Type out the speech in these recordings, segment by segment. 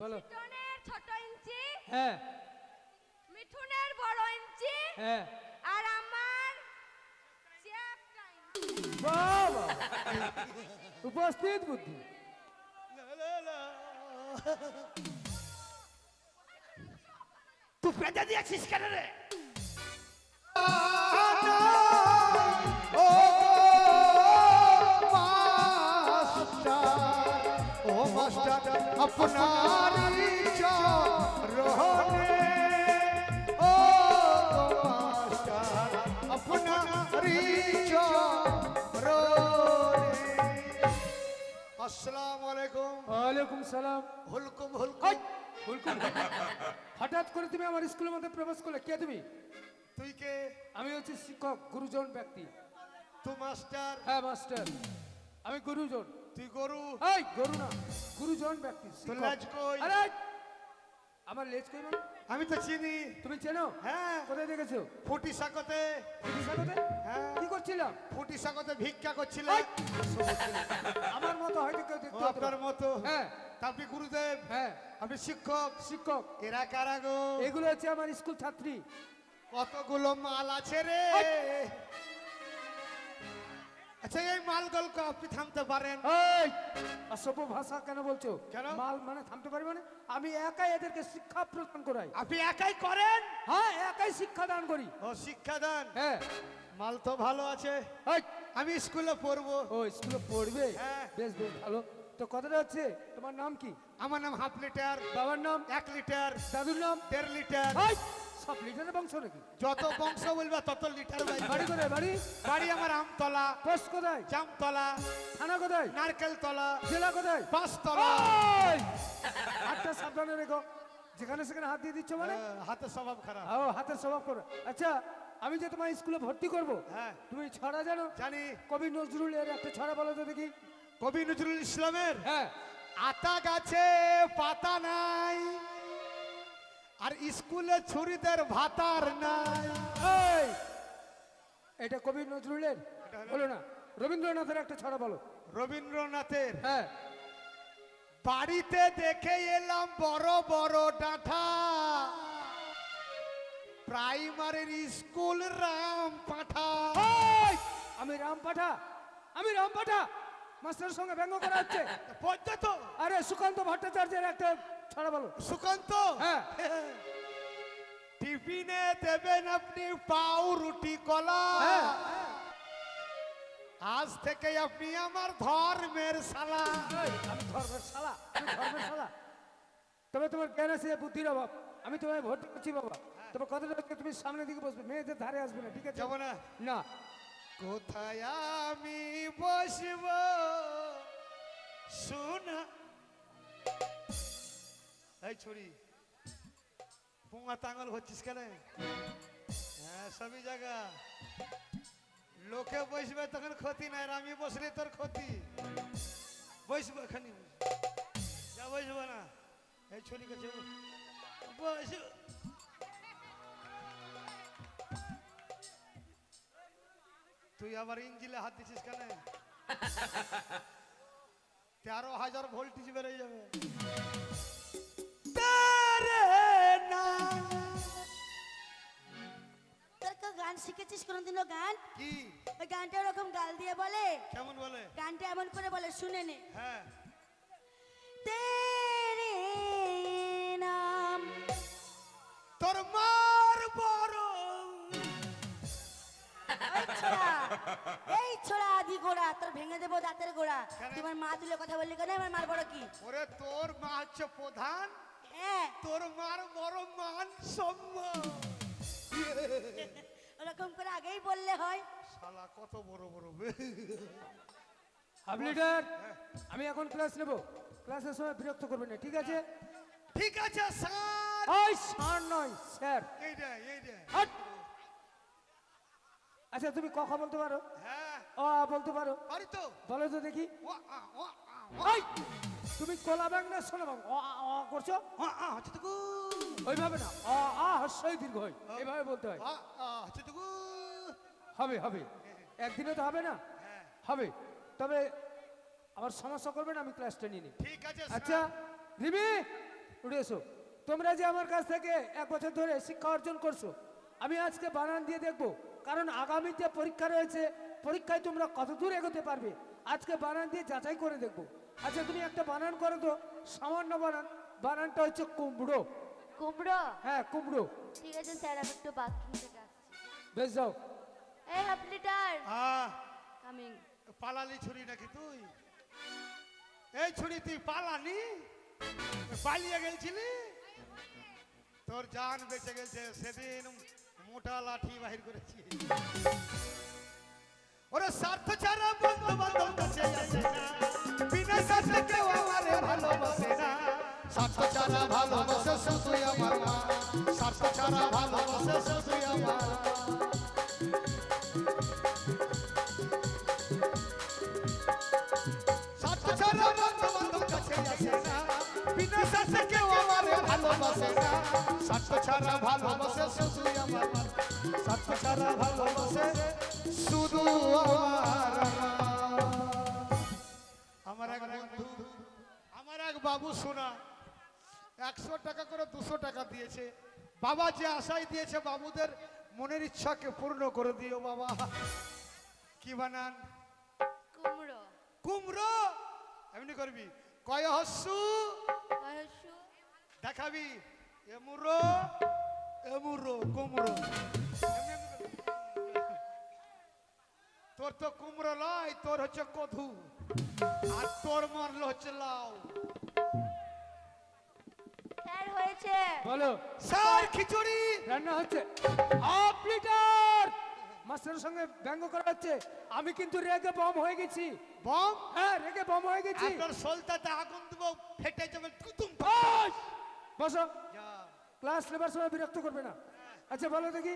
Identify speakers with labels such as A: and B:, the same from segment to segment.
A: বলো।
B: মিঠুনের ছোট ইঞ্চি
A: হ্যাঁ।
B: মিঠুনের বড় ইঞ্চি
A: হ্যাঁ।
B: আর আমার
A: বাবা। উপস্থিত বুদ্ধি।
C: তুই পেঁচা দিয়েছিস কেন রে?
D: হুলকুম হুলকুম
A: হুলকুম হঠাৎ করে তুমি আমার স্কুলের মধ্যে প্রবেশ করলে কে তুমি?
D: তুই কে?
A: আমি হচ্ছে শিক্ষক গুরুজন ব্যক্তি।
D: তুই মাস্টার?
A: হ্যাঁ মাস্টার। আমি গুরুজন।
D: তুই গরু?
A: এই গরু না গুরুজন ব্যক্তি।
D: লেজ কই?
A: আরে আমার লেজ কই মানে?
D: আমি তো চিনি।
A: তুমি চেনো?
D: হ্যাঁ।
A: কোথায় দেখেছ?
D: ফুটি সাকতে
A: ফুটি সাগতে?
D: হ্যাঁ।
A: কি করছিলাম?
D: ফুটি সাকতে ভিক্ষা করছিলে।
A: আমার মতো হয়তো কেউ দেখতে
D: আপনার মতো।
A: হ্যাঁ।
D: তা আপনি গুরুদেব।
A: হ্যাঁ
D: আপনি শিক্ষক
A: শিক্ষক।
D: এরা কারা গো?
A: এগুলো হচ্ছে আমার স্কুল ছাত্রী।
D: কতগুলো মাল আছে রে? আচ্ছা এই মালগুলোকে আপনি থামতে পারেন।
A: অসভ্য ভাষা কেন বলছো?
D: কেন?
A: মাল মানে থামতে পারি মানে? আমি একাই এদেরকে শিক্ষা প্রদান করাই।
D: আপনি একাই করেন?
A: হ্যাঁ একাই শিক্ষা দান করি।
D: ও শিক্ষাদান
A: হ্যাঁ।
D: মাল তো ভালো আছে। আমি স্কুলে পড়ব।
A: ও স্কুলে পড়বে?
D: হ্যাঁ।
A: বেশ বেশ ভালো। তো কথাটা হচ্ছে তোমার নাম কি?
D: আমার নাম হাফ লিটার
A: বাবার নাম?
D: এক লিটার
A: দাদুর নাম?
D: দেড় লিটার।
A: এই, সব লিটারের বংশ নাকি?
D: যত বংশ বলবা তত লিটার
A: বাড়ি।
D: বাইবে।
A: কোথায় বাড়ি?
D: বাড়ি আমার আমতলা।
A: পোস্ট কোথায়?
D: জামতলা।
A: থানা কোথায়?
D: নারকেল তলা
A: জেলা কোথায়?
D: পাঁচতলা
A: এই! হাতটা সাবধানে রেখো। যেখানে সেখানে হাত দিয়ে দিচ্ছ মানে?
D: হ্যাঁ, হাতের স্বভাব খারাপ।
A: ও হাতের স্বভাব করো। আচ্ছা আমি যে তোমার স্কুলে ভর্তি করব
D: হ্যাঁ।
A: তুমি ছড়া জানো?
D: জানি।
A: কবি নজরুলের একটা ছড়া বলো তো দেখি।
D: কবি নজরুল ইসলামের
A: হ্যাঁ।
D: আতা গাছে পাতা নাই আর স্কুলে ছুরিদের ভাতার নাই।
A: এটা কবি নজরুলের? বলো না রবীন্দ্রনাথের একটা ছড়া বলো।
D: রবীন্দ্রনাথের
A: হ্যাঁ।
D: বাড়িতে দেখে এলাম বড় বড় ডাঁঠা প্রাইমারির স্কুল রাম পাঠা!
A: আমি রাম পাঠা আমি রাম পাঠা মাস্টারের সঙ্গে ব্যঙ্গ করা হচ্ছে।
D: পদ্মা তো
A: আরে সুকান্ত ভট্টাচার্যের একটা ছড়া বলো।
D: সুকান্ত?
A: হ্যাঁ।
D: টিফিনে দেবেন আপনি পাউ রুটি কলা।
A: হ্যাঁ।
D: আজ থেকে আপনি আমার ধর্মের শালা।
A: আমি ধর্মের শালা ধর্মের শালা। তবে তোমার জ্ঞান আছে বুদ্ধির অভাব। আমি তোমায় ভর্তি করছি বাবা। তবে কথাটা তুমি সামনের দিকে বসবে মেয়েদের ধারে আসবে না ঠিক আছে?
D: যাব না।
A: না।
D: কোথায় আমি বসব? শোনা। এই ছড়ি পোঙা তাঙ্গল হচ্ছিস কেন? হ্যাঁ সবই জায়গা। লোকে বসবে তখন ক্ষতি নাই, আর আমি বসলে তোর ক্ষতি। বসবো এখানে। যা বসবো না। এই ছড়ি কাছে বস তুই আবার ইঞ্জিলে হাত দিছিস কেন? তেরো হাজার ভোল্টেজ বেড়ে যাবে।
E: গান শিখেছিস কোনদিনও গান?
D: কি?
E: ওই গানটা ওরকম গাল দিয়ে বলে।
D: কেমন বলে?
E: গানটা এমন করে বলে শুনে নে।
D: হ্যাঁ।
E: আমার মা তুলে কথা বললি কেন? আমার মার বড় কি?
D: ওরে তোর মা হচ্ছে প্রধান।
E: হ্যাঁ।
D: তোর মার বড় মান সম্মান।
E: ওরকম করে আগেই বললে হয়।
D: শালা কত বড় বড়
A: হাফ লিটার আমি এখন ক্লাস নেব। ক্লাসের সময় বিরক্ত করবেন না ঠিক আছে?
D: ঠিক আছে স্যার।
A: ওই স্যার নয় স্যার।
D: এইটা এইটা
A: হাট! আচ্ছা তুমি কখন বলতে পারো?
D: হ্যাঁ।
A: ও আ বলতে পারো।
D: পারি তো।
A: বলো তো দেখি।
D: ও আ ও আ
A: ওই তুমি কলা ব্যাং না শোনো ব্যাং আ, করছ?
D: আ আ হচ্ছে তো গু
A: ওইভাবে না। অ আ হস্যই দীর্ঘ হয়। এইভাবে বলতে হয়।
D: আ আ হচ্ছে তো
A: হবে হবে। একদিনে তো হবে না।
D: হ্যাঁ।
A: হবে। তবে আমার সমস্যা করবে না আমি ক্লাসটা নিয়ে নিই।
D: ঠিক আছে
A: আচ্ছা রিমি উঠে এসো। তোমরা যে আমার কাছ থেকে এক বছর ধরে শিক্ষা অর্জন করছ আমি আজকে বানান দিয়ে দেখব। কারণ আগামীতে পরীক্ষা রয়েছে পরীক্ষায় তোমরা কত দূর এগোতে পারবে? আজকে বানান দিয়ে যাচাই করে দেখব। আচ্ছা তুমি একটা বানান করো তো সামান্য বানান। বানানটা হচ্ছে কুমড়ো।
B: কুমড়ো?
A: হ্যাঁ কুমড়ো।
B: ঠিক আছে স্যার আমি একটু বাথরুম
A: বেশ যাও।
B: এই হাফ লিটার
D: হ্যাঁ।
B: কামিং
D: পালালি ছুরি নাকি তুই? এই ছুরি তুই পালানি পালিয়ে গেছিলি তোর জান বেঁচে গেছে সেদিন মোটা লাঠি বাহির করেছি। ওরে স্বার্থ ছাড়া বন্ধু বান্ধব কাছে আসে না। ভালোবাসে ভালোবাসে একশো টাকা করে দুশো টাকা দিয়েছে। বাবা যে আশাই দিয়েছে বাবুদের মনের ইচ্ছাকে পূর্ণ করে দিও বাবা। কি বানান?
B: কুমড়ো।
D: কুমড়ো? এমনি করবি। কয় হস্যু? দেখাবি। এমুরো এমুরো কুমড়ো। তোর তো কুমড়ো লয় তোর হচ্ছে কধু আর তোর মারলো হচ্ছে লাউ।
A: বলো।
D: স্যার খিচুড়ি।
A: রান্না হচ্ছে। Half litre. মাস্টারের সঙ্গে ব্যঙ্গ করা হচ্ছে। আমি কিন্তু রেগে বম হয়ে গেছি।
D: বম?
A: হ্যাঁ রেগে বম হয়ে গেছি।
D: আপনার সলতাতে আগুন দেবো ফেটে যাবে কুতুম
A: বস! ক্লাস নেবার সময় বিরক্ত করবে না। আচ্ছা বলো দেখি।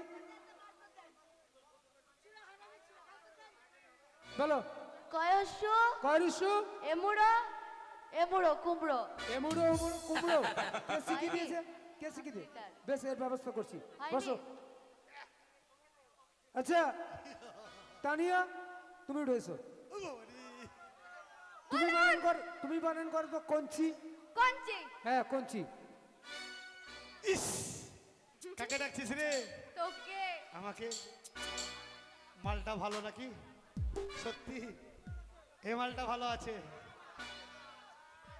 A: বলো।
B: কয়সু
A: কয়রিসু
B: এমুড়ো? এমুড়ো কুমড়ো।
A: এমুড়ো এমুড়ো কুমড়ো। কে শিখিয়ে দিয়েছে? কে শিখিয়ে বেশ এর ব্যবস্থা করছি। বসো। আচ্ছা তানিয়া তুমি তুমি বানান কর তুমি বানান করো তো কঞ্চি।
B: কঞ্চি।
A: হ্যাঁ কঞ্চি।
D: ইস! কাকে ডাকছিস রে?
B: তোকে।
D: আমাকে? মালটা ভালো নাকি? সত্যি? এ মালটা ভালো আছে।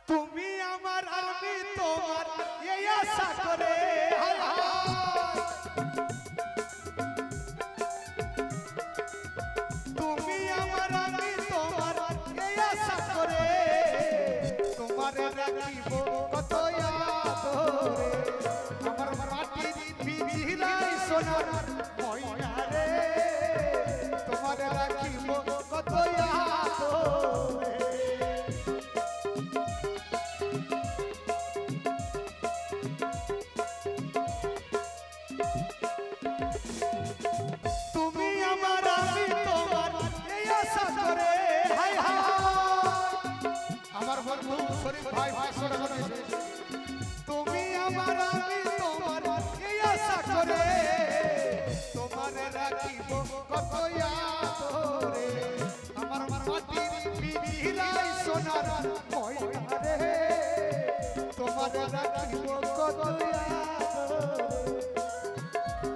D: তুমি আমার, আমি তোমার এই আশা করে। তুমি আমার, আমি তোমার এই আশা করে তোমার রাখিব কত আমার মাটির সোনার ভাই সোনা করে তুমি আমার আমি তোমার এই আশা করে? তোমার রাখিব কত আদরে? আমার মাটির বিবিলাই সোনার ময়না রে তোমার রাখিব কত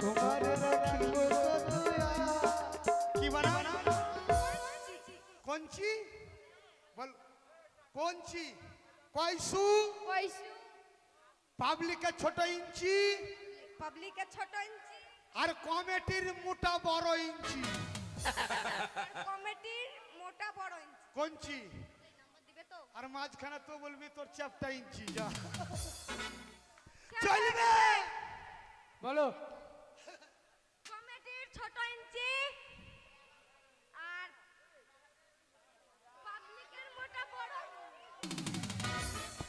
D: তোমার রাখিব কত কি বানানা কঞ্চি? বল, কঞ্চি? কয়সু?
B: কয়সু?
D: পাবলিকের ছোট ইঞ্চি।
B: পাবলিকের ছোট ইঞ্চি।
D: আর কমিটির মোটা বড় ইঞ্চি।
B: কমিটির মোটা বড় ইঞ্চি। দিবে তো
D: আর মাঝখানে তো বলবি তোর চ্যাপটা ইঞ্চি। যা চলবে!
A: বলো।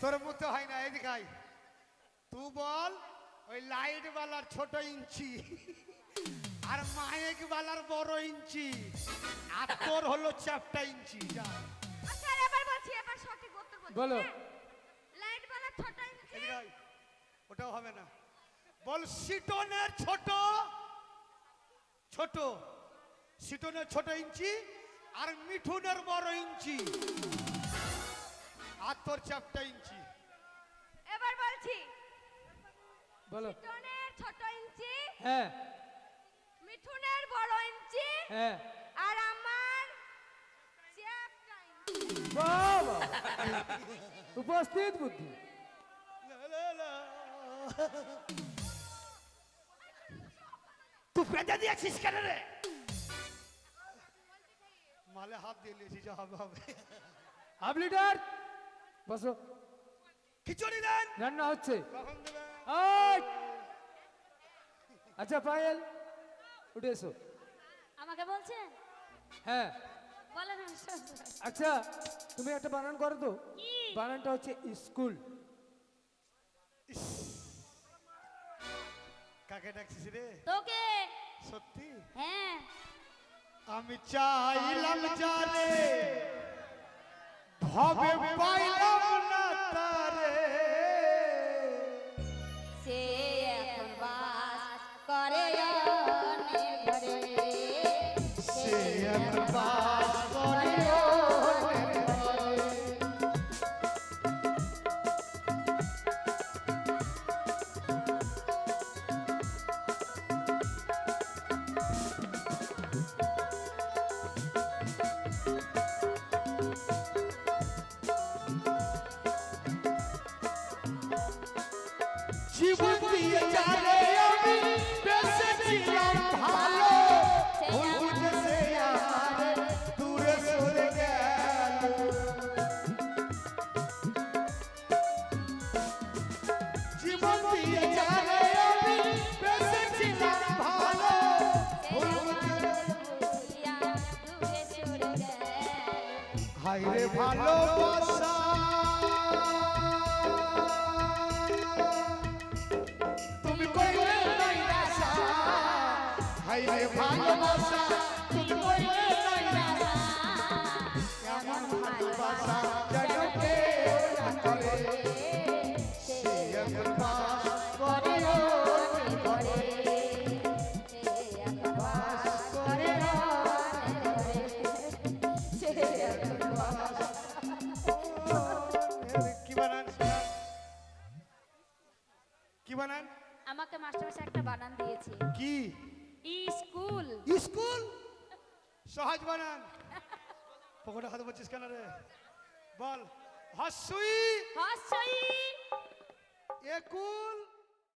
D: তোর মতো হয় না এদিকে। তুই বল ওই লাইট বালার ছোট ইঞ্চি আর মায়েক বালার বড় ইঞ্চি আর তোর হলো চ্যাপটা ইঞ্চি। যা
B: আচ্ছা এবার বলছি এবার সঠিক উত্তর বলছি
A: বলো।
B: লাইট বালা ছোট ইঞ্চি?
D: ওটাও হবে না। বল সিটনের ছোট ছোট সিটনের ছোট ইঞ্চি আর মিঠুনের বড় ইঞ্চি। আর তোর চ্যাপটা ইঞ্চি।
B: এবার বলছি
A: বলো।
B: মিঠুনের ছোট ইঞ্চি
A: হ্যাঁ।
B: মিঠুনের বড় ইঞ্চি
A: হ্যাঁ।
B: আর আমার চ্যাপটা ইঞ্চি।
A: বাবা! উপস্থিত বুদ্ধি।
C: তুই পেঁচা দিয়েছিস কেন রে?
D: মালে হাত দিয়ে নিয়েছি যা হবে হবে।
A: Half litre. বসো।
C: খিচুড়ি দেন।
A: রান্না হচ্ছে। আচ্ছা পায়েল উঠে এসো।
E: আমাকে বলছেন?
A: হ্যাঁ। আচ্ছা তুমি একটা বানান করো তো। বানানটা হচ্ছে স্কুল।
D: কাকে ডাকছিস রে?
E: তোকে।
D: সত্যি?
E: হ্যাঁ।
D: আমি চাইলাম জানে। ভবে পাইলাম না জীবন দিয়ে জানে আমি বেঁচেছিলাম ভালো ভুল বুঝেছে আমার দূরে সরে গেল জীবন দিয়ে জানে আমি বেঁচেছিলাম ভালো ভুল বুঝেছে
E: দূরে সরে গেল
D: হাইরে ভালোবাসা ভালোবাসা সহজ বানান। পকেটে হাত বলছিস কেন রে? বল। হাসুই
E: হাসুই
D: একুল।